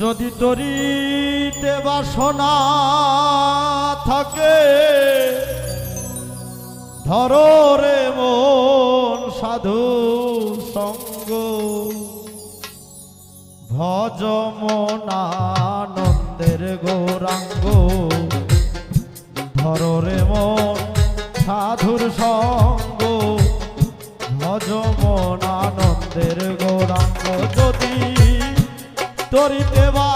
যদি তরিতে বাসনা থাকে, ধরো রে মন সাধু সঙ্গ। ভজ মনানন্দের গৌরাঙ্গ, ধরো রে মন সাধুর সঙ্গ। ভজ মনানন্দের গৌরাঙ্গ। তরিতে বা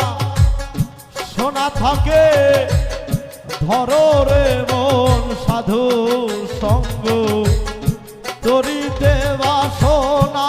সোনা থাকে ধরো রে মন সাধু সঙ্গ। তরিতে বা সোনা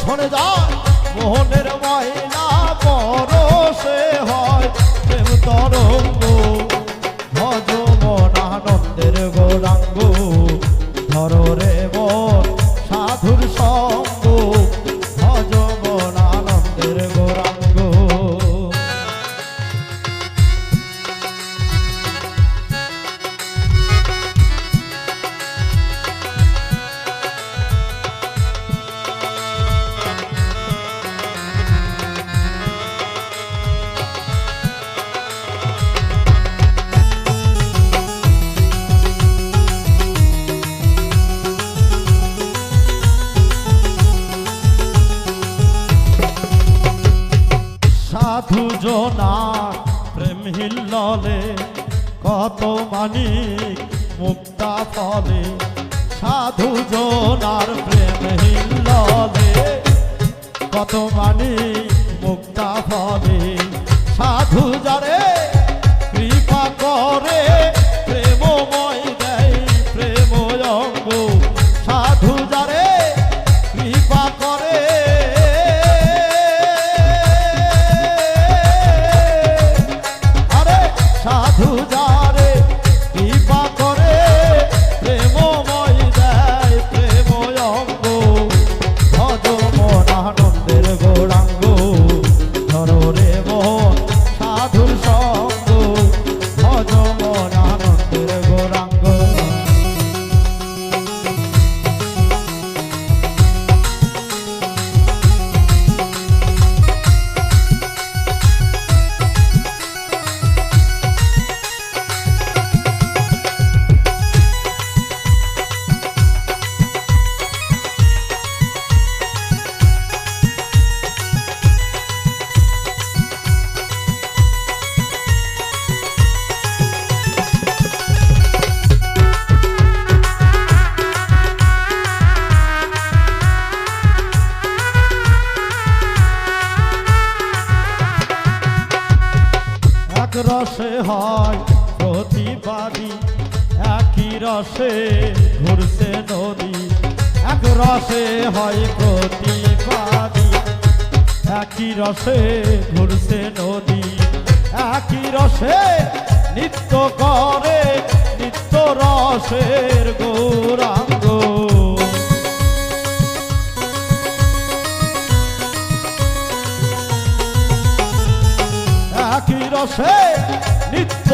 দর্শনে যায় মোহনের ময়লা পরশে হয়। প্রেম তরঙ্গ ভজ মন আনন্দের গৌরাঙ্গ সাধু জোনা, প্রেম হিল্ললে কত মানিক মুক্তা ফলে। সাধু জোনার প্রেম হিল্ললে কত মানিক মুক্তা ফলে। সাধু যারে এক রসে হয় প্রতিবাদী একই রসে ঘুরছে নদী। এক রসে হয় প্রতিবাদী একই রসে ঘুরছে নদী। একই রসে নিত্য করে, নিত্য রসের গৌরাঙ্গ। রসে নিত্য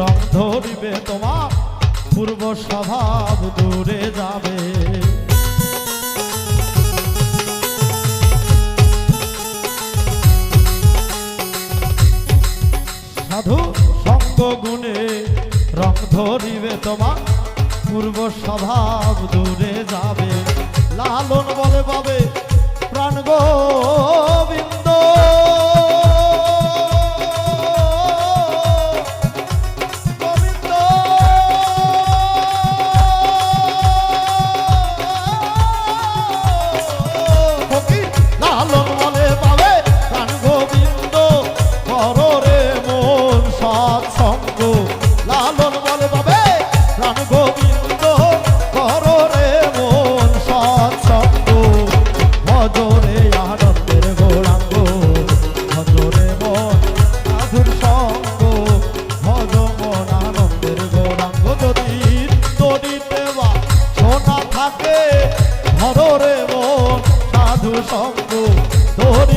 রং ধরিবে তোমার পূর্ব স্বভাব দূরে যাবে। সাধু সঙ্গ গুণে রং ধরিবে তোমার পূর্ব স্বভাব দূরে যাবে। লালন বলে পাবে প্রাণ গোবিন্দ সঙ্গ ধরিতে